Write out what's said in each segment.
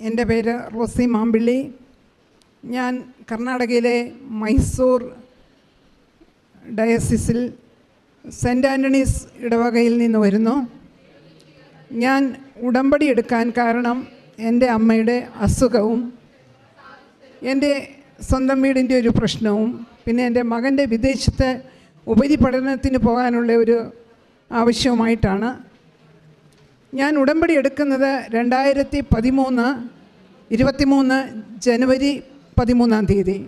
എന്റെ പേര് റോസി മാമ്പിള്ളി. ഞാൻ കർണാടകയിലെ മൈസൂർ ഡയസിസിൽ സെന്റ് ആന്റണീസ് ഇടവകയിൽ നിന്ന് വരുന്നു. ഞാൻ ഉടമ്പടി എടുക്കാൻ കാരണം എന്റെ അമ്മയുടെ അസുഖവും എന്റെ സ്വന്തം വീടിന്റെ ഒരു പ്രശ്നവും പിന്നെ എന്റെ മകന്റെ വിദേശത്ത് ഉപരിപഠനത്തിന് പോകാനുള്ള ഒരു ആവശ്യവുമായിട്ടാണ് ഞാൻ ഉടമ്പടി എടുക്കുന്നത് രണ്ടായിരത്തി പതിമൂന്ന് ഇരുപത്തിമൂന്ന് ജനുവരി പതിമൂന്നാം തീയതി.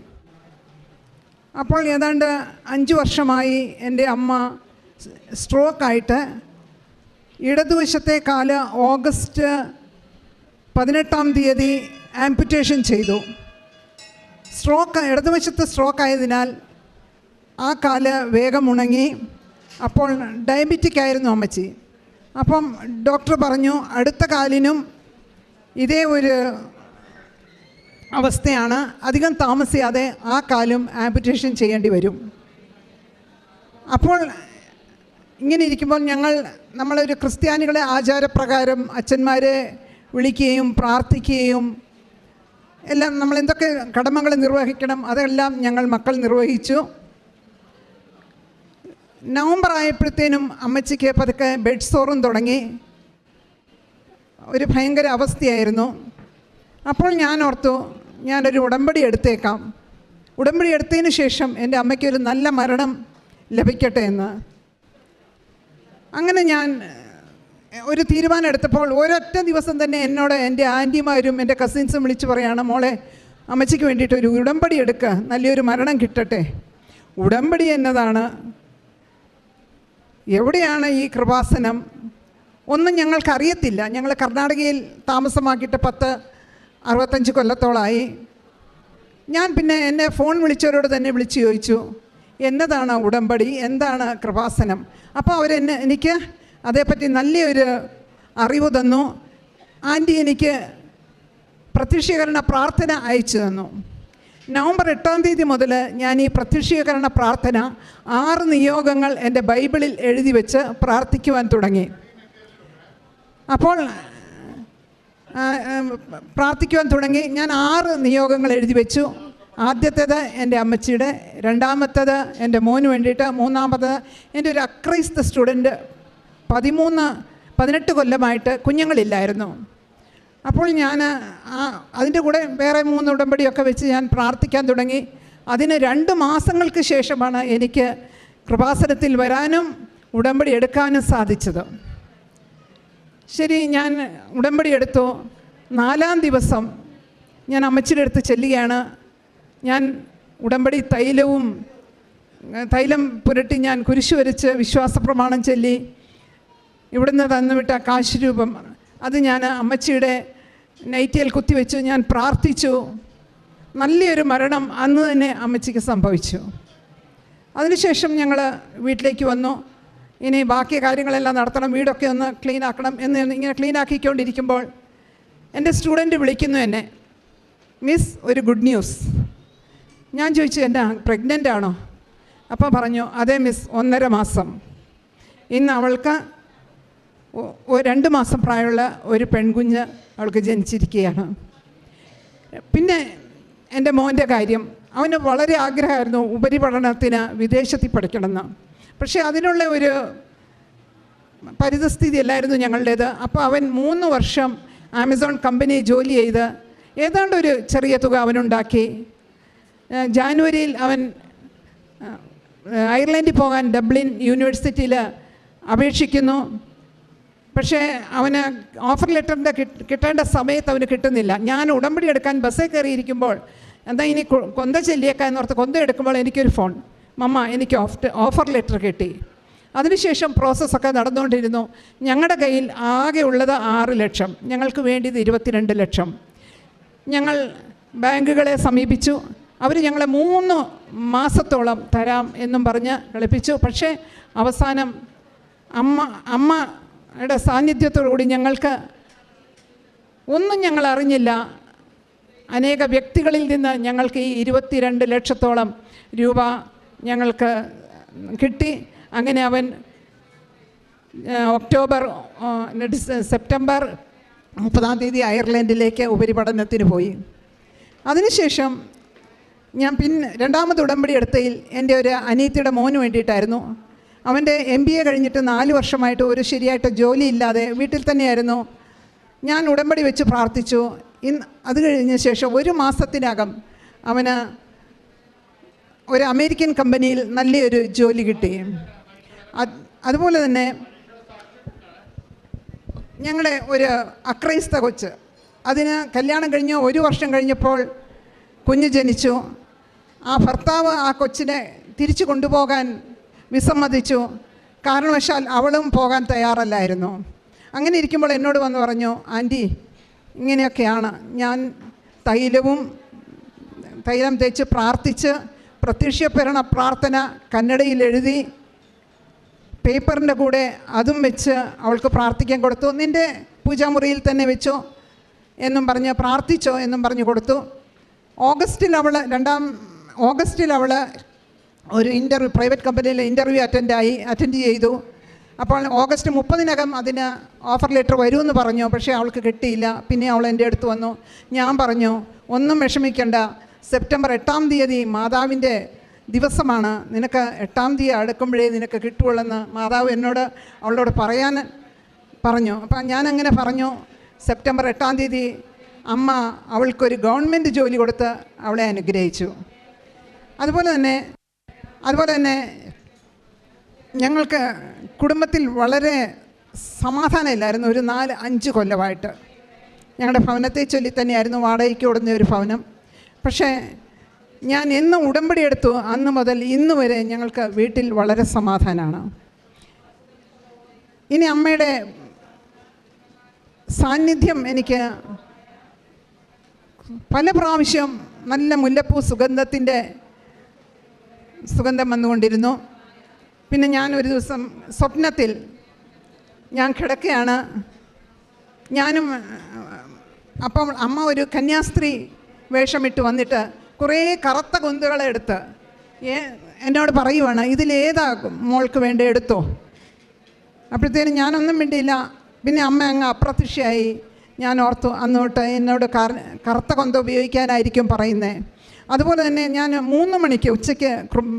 അപ്പോൾ ഏതാണ്ട് അഞ്ച് വർഷമായി എന്റെ അമ്മ സ്ട്രോക്കായിട്ട് ഇടതുവശത്തെ കാൽ ഓഗസ്റ്റ് പതിനെട്ടാം തീയതി ആംപുറ്റേഷൻ ചെയ്തു. സ്ട്രോക്ക് ഇടതുവശത്ത് സ്ട്രോക്ക് ആയതിനാൽ ആ കാൽ വേഗം ഉണങ്ങി. അപ്പോൾ ഡയബറ്റിക് ആയിരുന്നു അമ്മച്ചി. അപ്പം ഡോക്ടർ പറഞ്ഞു അടുത്ത കാലിനും ഇതേ ഒരു അവസ്ഥയാണ്. അധികം താമസിയാതെ ആ കാലും ആംപുറ്റേഷൻ ചെയ്യേണ്ടി വരും. അപ്പോൾ ഇങ്ങനെ ഇരിക്കുമ്പോൾ ഞങ്ങൾ നമ്മളൊരു ക്രിസ്ത്യാനികളെ ആചാരപ്രകാരം അച്ഛന്മാരെ വിളിക്കുകയും പ്രാർത്ഥിക്കുകയും എല്ലാം നമ്മൾ എന്തൊക്കെ കടമകൾ നിർവഹിക്കണം അതെല്ലാം ഞങ്ങൾ മക്കൾ നിർവഹിച്ചു. നവംബർ ആയപ്പോഴത്തേനും അമ്മച്ചിക്ക് പതുക്കെ ബെഡ് സോറും തുടങ്ങി. ഒരു ഭയങ്കര അവസ്ഥയായിരുന്നു. അപ്പോൾ ഞാൻ ഓർത്തു ഞാനൊരു ഉടമ്പടി എടുത്തേക്കാം. ഉടമ്പടി എടുത്തതിന് ശേഷം എന്റെ അമ്മയ്ക്കൊരു നല്ല മരണം ലഭിക്കട്ടെ എന്ന്. അങ്ങനെ ഞാൻ ഒരു തീരുമാനം എടുത്തപ്പോൾ ഒരൊറ്റ ദിവസം തന്നെ എന്നോട് എന്റെ ആന്റിമാരും എന്റെ കസിൻസും വിളിച്ച് പറയാണ് മോളെ അമ്മച്ചിക്ക് വേണ്ടിയിട്ട് ഒരു ഉടമ്പടി എടുക്കുക നല്ലൊരു മരണം കിട്ടട്ടെ. ഉടമ്പടി എന്നതാണ് എവിടെയാണ് ഈ കൃപാസനം? ഒന്നും ഞങ്ങൾക്കറിയത്തില്ല. ഞങ്ങൾ കർണാടകയിൽ താമസമാക്കിയിട്ട് പത്ത് അറുപത്തഞ്ച് കൊല്ലത്തോളമായി ഞാൻ പിന്നെ എന്നെ ഫോൺ വിളിച്ചവരോട് തന്നെ വിളിച്ച് ചോദിച്ചു എന്നതാണ് ഉടമ്പടി? എന്താണ് കൃപാസനം? അപ്പോൾ അവരെന്നെ എനിക്ക് അതേപ്പറ്റി നല്ലൊരു അറിവ് തന്നു. ആന്റി എനിക്ക് പ്രത്യക്ഷീകരണ പ്രാർത്ഥന അയച്ചു തന്നു. നവംബർ എട്ടാം തീയതി മുതൽ ഞാൻ ഈ പ്രത്യക്ഷീകരണ പ്രാർത്ഥന ആറ് നിയോഗങ്ങൾ എന്റെ ബൈബിളിൽ എഴുതി വെച്ച് പ്രാർത്ഥിക്കുവാൻ തുടങ്ങി. അപ്പോൾ പ്രാർത്ഥിക്കുവാൻ തുടങ്ങി. ഞാൻ ആറ് നിയോഗങ്ങൾ എഴുതി വെച്ചു. ആദ്യത്തേത് എന്റെ അമ്മച്ചിയുടെ രണ്ടാമത്തേത് എന്റെ മോന് വേണ്ടിയിട്ട് മൂന്നാമത് എന്റെ ഒരു അക്രൈസ്ത സ്റ്റുഡന്റ് പതിമൂന്ന് പതിനെട്ട് കൊല്ലമായിട്ട് കുഞ്ഞുങ്ങളില്ലായിരുന്നു. അപ്പോൾ ഞാൻ അതിന്റെ കൂടെ വേറെ മൂന്ന് ഉടമ്പടിയൊക്കെ വെച്ച് ഞാൻ പ്രാർത്ഥിക്കാൻ തുടങ്ങി. അതിന് രണ്ട് മാസങ്ങൾക്ക് ശേഷമാണ് എനിക്ക് കൃപാസനത്തിൽ വരാനും ഉടമ്പടി എടുക്കാനും സാധിച്ചത്. ശരി ഞാൻ ഉടമ്പടി എടുത്തു. നാലാം ദിവസം ഞാൻ അമ്മച്ചിയുടെ അടുത്ത് ചെല്ലുകയാണ്. ഞാൻ ഉടമ്പടി തൈലവും തൈലം പുരട്ടി ഞാൻ കുരിശു വരച്ച് വിശ്വാസ പ്രമാണം ചൊല്ലി. ഇവിടുന്ന് തന്നുവിട്ട കാശ് രൂപം അത് ഞാൻ അമ്മച്ചിയുടെ നൈറ്റിയിൽ കുത്തിവെച്ചു ഞാൻ പ്രാർത്ഥിച്ചു. നല്ലൊരു മരണം അന്ന് തന്നെ അമ്മച്ചിക്ക് സംഭവിച്ചു. അതിനുശേഷം ഞങ്ങൾ വീട്ടിലേക്ക് വന്നു. ഇനി ബാക്കി കാര്യങ്ങളെല്ലാം നടത്തണം വീടൊക്കെ ഒന്ന് ക്ലീൻ ആക്കണം എന്ന് ഇങ്ങനെ ക്ലീൻ ആക്കിക്കൊണ്ടിരിക്കുമ്പോൾ എന്റെ സ്റ്റുഡന്റ് വിളിക്കുന്നു എന്നെ. മിസ് ഒരു ഗുഡ് ന്യൂസ്. ഞാൻ ചോദിച്ചു എന്റെ പ്രഗ്നന്റ് ആണോ? അപ്പോൾ പറഞ്ഞു അതേ മിസ് ഒന്നര മാസം. ഇന്ന് അവൾക്ക് രണ്ട് മാസം പ്രായമുള്ള ഒരു പെൺകുഞ്ഞ് അവൾക്ക് ജനിച്ചിരിക്കുകയാണ്. പിന്നെ എന്റെ മോന്റെ കാര്യം അവന് വളരെ ആഗ്രഹമായിരുന്നു ഉപരിപഠനത്തിന് വിദേശത്തിൽ പഠിക്കണമെന്ന്. പക്ഷേ അതിനുള്ള ഒരു പരിതസ്ഥിതി അല്ലായിരുന്നു ഞങ്ങളുടേത്. അപ്പോൾ അവൻ മൂന്ന് വർഷം ആമസോൺ കമ്പനി ജോലി ചെയ്ത് ഏതാണ്ട് ഒരു ചെറിയ തുക അവനുണ്ടാക്കി. ജാനുവരിയിൽ അവൻ അയർലൻഡിൽ പോകാൻ ഡബ്ലിൻ യൂണിവേഴ്സിറ്റിയിൽ അപേക്ഷിക്കുന്നു. പക്ഷേ അവന് ഓഫർ ലെറ്ററിന്റെ കിട്ടേണ്ട സമയത്ത് അവന് കിട്ടുന്നില്ല. ഞാൻ ഉടമ്പടി എടുക്കാൻ ബസ്സിൽ കയറിയിരിക്കുമ്പോൾ എന്താ ഇനി കൊന്ത എന്നോർത്ത് കൊന്ത എടുക്കുമ്പോൾ എനിക്കൊരു ഫോൺ മമ്മ എനിക്ക് ഓഫ് ഓഫർ ലെറ്റർ കിട്ടി. അതിനുശേഷം പ്രോസസ്സൊക്കെ നടന്നുകൊണ്ടിരുന്നു. ഞങ്ങളുടെ കയ്യിൽ ആകെ ഉള്ളത് ആറ് ലക്ഷം. ഞങ്ങൾക്ക് വേണ്ടിയത് ഇരുപത്തിരണ്ട് ലക്ഷം. ഞങ്ങൾ ബാങ്കുകളെ സമീപിച്ചു. അവർ ഞങ്ങളെ മൂന്ന് മാസത്തോളം തരാം എന്നും പറഞ്ഞ് കളിപ്പിച്ചു. പക്ഷേ അവസാനം അമ്മ അമ്മ അമ്മയുടെ സാന്നിധ്യത്തോടുകൂടി ഞങ്ങൾക്ക് ഒന്നും ഞങ്ങൾ അറിഞ്ഞില്ല. അനേക വ്യക്തികളിൽ നിന്ന് ഞങ്ങൾക്ക് ഈ ഇരുപത്തിരണ്ട് ലക്ഷത്തോളം രൂപ ഞങ്ങൾക്ക് കിട്ടി. അങ്ങനെ അവൻ ഒക്ടോബർ സെപ്റ്റംബർ മുപ്പതാം തീയതി അയർലൻഡിലേക്ക് ഉപരിപഠനത്തിന് പോയി. അതിനുശേഷം ഞാൻ പിന്നെ രണ്ടാമത് ഉടമ്പടി എടുത്തതിൽ എന്റെ ഒരു അനീത്തിയുടെ മോന് വേണ്ടിയിട്ടായിരുന്നു. അവന്റെ എം ബി എ കഴിഞ്ഞിട്ട് നാല് വർഷമായിട്ട് ഒരു ശരിയായിട്ട് ജോലി ഇല്ലാതെ വീട്ടിൽ തന്നെയായിരുന്നു. ഞാൻ ഉടമ്പടി വെച്ച് പ്രാർത്ഥിച്ചു. ഇന്ന് അത് കഴിഞ്ഞ ശേഷം ഒരു മാസത്തിനകം അവന് ഒരു അമേരിക്കൻ കമ്പനിയിൽ നല്ലൊരു ജോലി കിട്ടി. അത് അതുപോലെ തന്നെ ഞങ്ങളെ ഒരു അക്രൈസ്ത കൊച്ച്. അതിന് കല്യാണം കഴിഞ്ഞ് ഒരു വർഷം കഴിഞ്ഞപ്പോൾ കുഞ്ഞ് ജനിച്ചു. ആ ഭർത്താവ് ആ കൊച്ചിനെ തിരിച്ചു കൊണ്ടുപോകാൻ വിസമ്മതിച്ചു. കാരണവശാൽ അവളും പോകാൻ തയ്യാറല്ലായിരുന്നു. അങ്ങനെ ഇരിക്കുമ്പോൾ എന്നോട് വന്ന് പറഞ്ഞു ആന്റി ഇങ്ങനെയൊക്കെയാണ്. ഞാൻ തൈലവും തൈലം തേച്ച് പ്രാർത്ഥിച്ച് പ്രത്യക്ഷപ്പെരണ പ്രാർത്ഥന കന്നഡയിൽ എഴുതി പേപ്പറിന്റെ കൂടെ അതും വെച്ച് അവൾക്ക് പ്രാർത്ഥിക്കാൻ കൊടുത്തു. നിന്റെ പൂജാമുറിയിൽ തന്നെ വെച്ചോ എന്നും പറഞ്ഞ് പ്രാർത്ഥിച്ചോ എന്നും പറഞ്ഞു കൊടുത്തു. ഓഗസ്റ്റിൽ അവൾ രണ്ടാം ഓഗസ്റ്റിൽ അവൾ ഒരു ഇന്റർവ്യൂ പ്രൈവറ്റ് കമ്പനിയിൽ ഇന്റർവ്യൂ അറ്റൻഡായി അറ്റൻഡ് ചെയ്തു. അപ്പോൾ ഓഗസ്റ്റ് മുപ്പതിനകം അതിന് ഓഫർ ലെറ്റർ വരുമെന്ന് പറഞ്ഞു. പക്ഷേ അവൾക്ക് കിട്ടിയില്ല. പിന്നെ അവൾ എന്റെ അടുത്ത് വന്നു. ഞാൻ പറഞ്ഞു ഒന്നും വിഷമിക്കേണ്ട. സെപ്റ്റംബർ എട്ടാം തീയതി മാതാവിന്റെ ദിവസമാണ്. നിനക്ക് എട്ടാം തീയതി അടുക്കുമ്പോഴേ നിനക്ക് കിട്ടുകയുള്ളെന്ന് മാതാവ് എന്നോട് അവളോട് പറയാൻ പറഞ്ഞു. അപ്പം ഞാൻ അങ്ങനെ പറഞ്ഞു സെപ്റ്റംബർ എട്ടാം തീയതി അമ്മ അവൾക്കൊരു ഗവൺമെന്റ് ജോലി കൊടുത്ത് അവളെ അനുഗ്രഹിച്ചു. അതുപോലെ തന്നെ അതുപോലെ തന്നെ ഞങ്ങൾക്ക് കുടുംബത്തിൽ വളരെ സമാധാനമില്ലായിരുന്നു ഒരു നാല് അഞ്ച് കൊല്ലമായിട്ട്. ഞങ്ങളുടെ ഭവനത്തെ ചൊല്ലി തന്നെയായിരുന്നു വാടകയ്ക്ക് ഓടുന്ന ഒരു ഭവനം. പക്ഷേ ഞാൻ എന്ന് ഉടമ്പടി എടുത്തു. അന്ന് മുതൽ ഇന്ന് വരെ ഞങ്ങൾക്ക് വീട്ടിൽ വളരെ സമാധാനമാണ്. ഇനി അമ്മയുടെ സാന്നിധ്യം എനിക്ക് പല പ്രാവശ്യം നല്ല മുല്ലപ്പൂ സുഗന്ധത്തിന്റെ സുഗന്ധം വന്നുകൊണ്ടിരുന്നു. പിന്നെ ഞാൻ ഒരു ദിവസം സ്വപ്നത്തിൽ ഞാൻ കിടക്കുകയാണ് ഞാനും അപ്പം അമ്മ ഒരു കന്യാസ്ത്രീ വേഷമിട്ട് വന്നിട്ട് കുറേ കറുത്ത കുന്തുകളെടുത്ത് ഏ എന്നോട് പറയുവാണ് ഇതിലേതാ മോൾക്ക് വേണ്ടി എടുത്തോ? അപ്പോഴത്തേനും ഞാനൊന്നും വേണ്ടിയില്ല പിന്നെ അമ്മ അങ്ങ് അപ്രത്യക്ഷയായി. ഞാൻ ഓർത്തു അന്നോട്ട് എന്നോട് കറ കറുത്ത കൊന്ത ഉപയോഗിക്കാനായിരിക്കും പറയുന്നത് അതുപോലെ തന്നെ ഞാൻ മൂന്ന് മണിക്ക് ഉച്ചയ്ക്ക്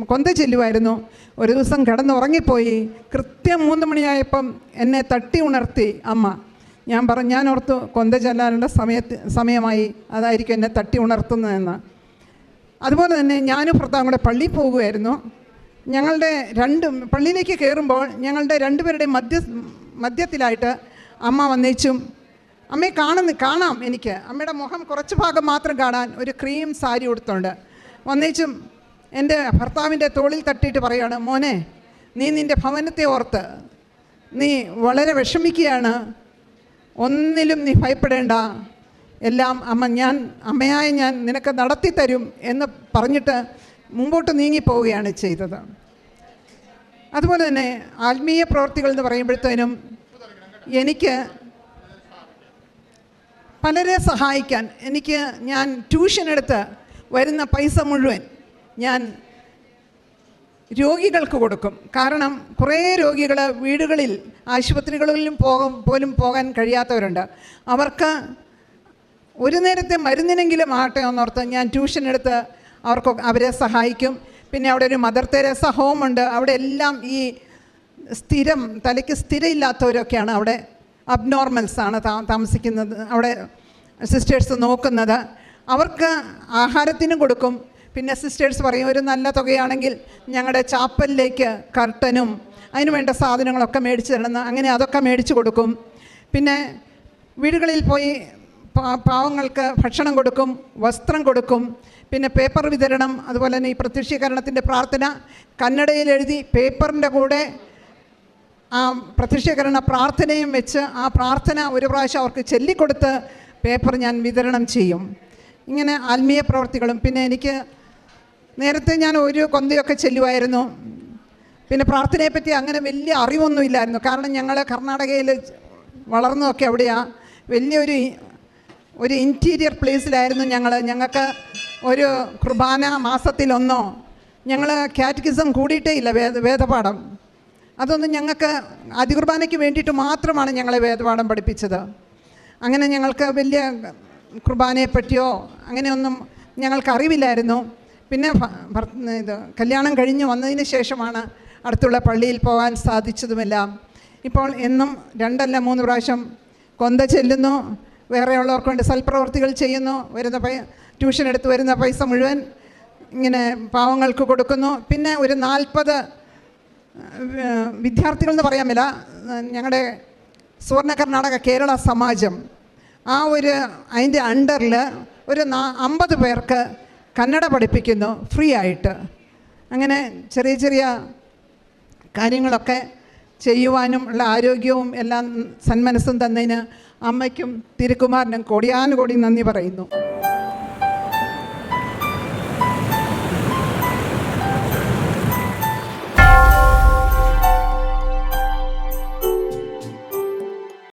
കൊന്ത ചെല്ലുമായിരുന്നു ഒരു ദിവസം കിടന്നുറങ്ങിപ്പോയി. കൃത്യം മൂന്ന് മണിയായപ്പം എന്നെ തട്ടി ഉണർത്തി അമ്മ. ഞാൻ പറഞ്ഞു ഞാൻ ഓർത്തു കൊന്ത ചെല്ലാനുള്ള സമയത്ത് സമയമായി. അതായിരിക്കും എന്നെ തട്ടി ഉണർത്തുന്നതെന്ന്. അതുപോലെ തന്നെ ഞാനും ഭർത്താവും കൂടെ പള്ളിയിൽ പോകുമായിരുന്നു ഞങ്ങളുടെ രണ്ടും പള്ളിയിലേക്ക് കയറുമ്പോൾ ഞങ്ങളുടെ രണ്ടുപേരുടെയും മധ്യ മധ്യത്തിലായിട്ട് അമ്മ വന്നേച്ചും അമ്മയെ കാണുന്നു കാണാം എനിക്ക്. അമ്മയുടെ മുഖം കുറച്ച് ഭാഗം മാത്രം കാണാൻ ഒരു ക്രീം സാരി ഉടുത്തുണ്ട്. വന്നേച്ചും എന്റെ ഭർത്താവിന്റെ തോളിൽ തട്ടിയിട്ട് പറയുകയാണ് മോനെ നീ നിന്റെ ഭവനത്തെ ഓർത്ത്. നീ വളരെ വിഷമിക്കുകയാണ്. ഒന്നിലും നീ ഭയപ്പെടേണ്ട. എല്ലാം അമ്മ ഞാൻ അമ്മയായ ഞാൻ നിനക്ക് നടത്തി തരും എന്ന് പറഞ്ഞിട്ട് മുമ്പോട്ട് നീങ്ങിപ്പോവുകയാണ് ചെയ്തത്. അതുപോലെ തന്നെ ആത്മീയ പ്രവർത്തികൾ എന്ന് പറയുമ്പോഴത്തേനും എനിക്ക് പലരെ സഹായിക്കാൻ എനിക്ക് ഞാൻ ട്യൂഷൻ എടുത്ത് വരുന്ന പൈസ മുഴുവൻ ഞാൻ രോഗികൾക്ക് കൊടുക്കും. കാരണം കുറേ രോഗികൾ വീടുകളിൽ ആശുപത്രികളിലും പോകും പോലും പോകാൻ കഴിയാത്തവരുണ്ട്. അവർക്ക് ഒരു നേരത്തെ മരുന്നിനെങ്കിലും ആകട്ടെ എന്നോർത്ത് ഞാൻ ട്യൂഷൻ എടുത്ത് അവർക്ക് അവരെ സഹായിക്കും. പിന്നെ അവിടെ ഒരു മദർ തെരേസ ഹോമുണ്ട് അവിടെ എല്ലാം ഈ സ്ഥിരം തലയ്ക്ക് സ്ഥിരമില്ലാത്തവരൊക്കെയാണ് അവിടെ അബ്നോർമൽസ് ആണ് താമസിക്കുന്നത്. അവിടെ സിസ്റ്റേഴ്സ് നോക്കുന്നത്. അവർക്ക് ആഹാരത്തിനും കൊടുക്കും. പിന്നെ സിസ്റ്റേഴ്സ് പറയും ഒരു നല്ല തുകയാണെങ്കിൽ ഞങ്ങളുടെ ചാപ്പലിലേക്ക് കർട്ടനും അതിന് വേണ്ട സാധനങ്ങളൊക്കെ മേടിച്ച് തരണം. അങ്ങനെ അതൊക്കെ മേടിച്ച് കൊടുക്കും. പിന്നെ വീടുകളിൽ പോയി പാവങ്ങൾക്ക് ഭക്ഷണം കൊടുക്കും വസ്ത്രം കൊടുക്കും. പിന്നെ പേപ്പർ വിതരണം അതുപോലെ തന്നെ ഈ പ്രത്യക്ഷീകരണത്തിന്റെ പ്രാർത്ഥന കന്നഡയിൽ എഴുതി പേപ്പറിന്റെ കൂടെ ആ പ്രത്യക്ഷീകരണ പ്രാർത്ഥനയും വെച്ച് ആ പ്രാർത്ഥന ഒരു പ്രാവശ്യം അവർക്ക് ചൊല്ലിക്കൊടുത്ത് പേപ്പർ ഞാൻ വിതരണം ചെയ്യും. ഇങ്ങനെ ആത്മീയ പ്രവർത്തികളും. പിന്നെ എനിക്ക് നേരത്തെ ഞാൻ ഒരു കൊന്തയൊക്കെ ചെല്ലുമായിരുന്നു പിന്നെ പ്രാർത്ഥനയെപ്പറ്റി അങ്ങനെ വലിയ അറിവൊന്നുമില്ലായിരുന്നു. കാരണം ഞങ്ങൾ കർണാടകയിൽ വളർന്നതൊക്കെ അവിടെയാണ് വലിയൊരു ഒരു ഇന്റീരിയർ പ്ലേസിലായിരുന്നു ഞങ്ങൾ ഞങ്ങൾക്ക് ഒരു കുർബാന മാസത്തിലൊന്നോ ഞങ്ങൾ കാറ്റഗിസം കൂടിയിട്ടേ ഇല്ല വേദ വേദപാഠം. അതൊന്നും ഞങ്ങൾക്ക് അതികുർബാനയ്ക്ക് കുർബാനയ്ക്ക് വേണ്ടിയിട്ട് മാത്രമാണ് ഞങ്ങളെ വേദപാഠം പഠിപ്പിച്ചത്. അങ്ങനെ ഞങ്ങൾക്ക് വലിയ കുർബാനയെ പറ്റിയോ അങ്ങനെയൊന്നും ഞങ്ങൾക്ക് അറിവില്ലായിരുന്നു. പിന്നെ ഇത് കല്യാണം കഴിഞ്ഞ് വന്നതിന് ശേഷമാണ് അടുത്തുള്ള പള്ളിയിൽ പോകാൻ സാധിച്ചതുമെല്ലാം. ഇപ്പോൾ എന്നും രണ്ടല്ല മൂന്ന് പ്രാവശ്യം കൊന്ത ചെല്ലുന്നു. വേറെയുള്ളവർക്ക് വേണ്ടി സൽപ്രവർത്തികൾ ചെയ്യുന്നു. വരുന്ന പൈ ട്യൂഷൻ എടുത്ത് വരുന്ന പൈസ മുഴുവൻ ഇങ്ങനെ പാവങ്ങൾക്ക് കൊടുക്കുന്നു. പിന്നെ ഒരു നാൽപ്പത് വിദ്യാർത്ഥികൾ എന്ന് പറയാൻ മേല ഞങ്ങളുടെ സുവർണ കർണാടക കേരള സമാജം ആ ഒരു അതിന്റെ അണ്ടറിൽ ഒരു നാ അമ്പത് പേർക്ക് കന്നഡ പഠിപ്പിക്കുന്നു ഫ്രീ ആയിട്ട്. അങ്ങനെ ചെറിയ ചെറിയ കാര്യങ്ങളൊക്കെ ചെയ്യുവാനും ഉള്ള ആരോഗ്യവും എല്ലാം സന്മനസ്സും തന്നതിന് അമ്മയ്ക്കും തിരുക്കുമാരനും കോടിയാനുകോടി നന്ദി പറയുന്നു.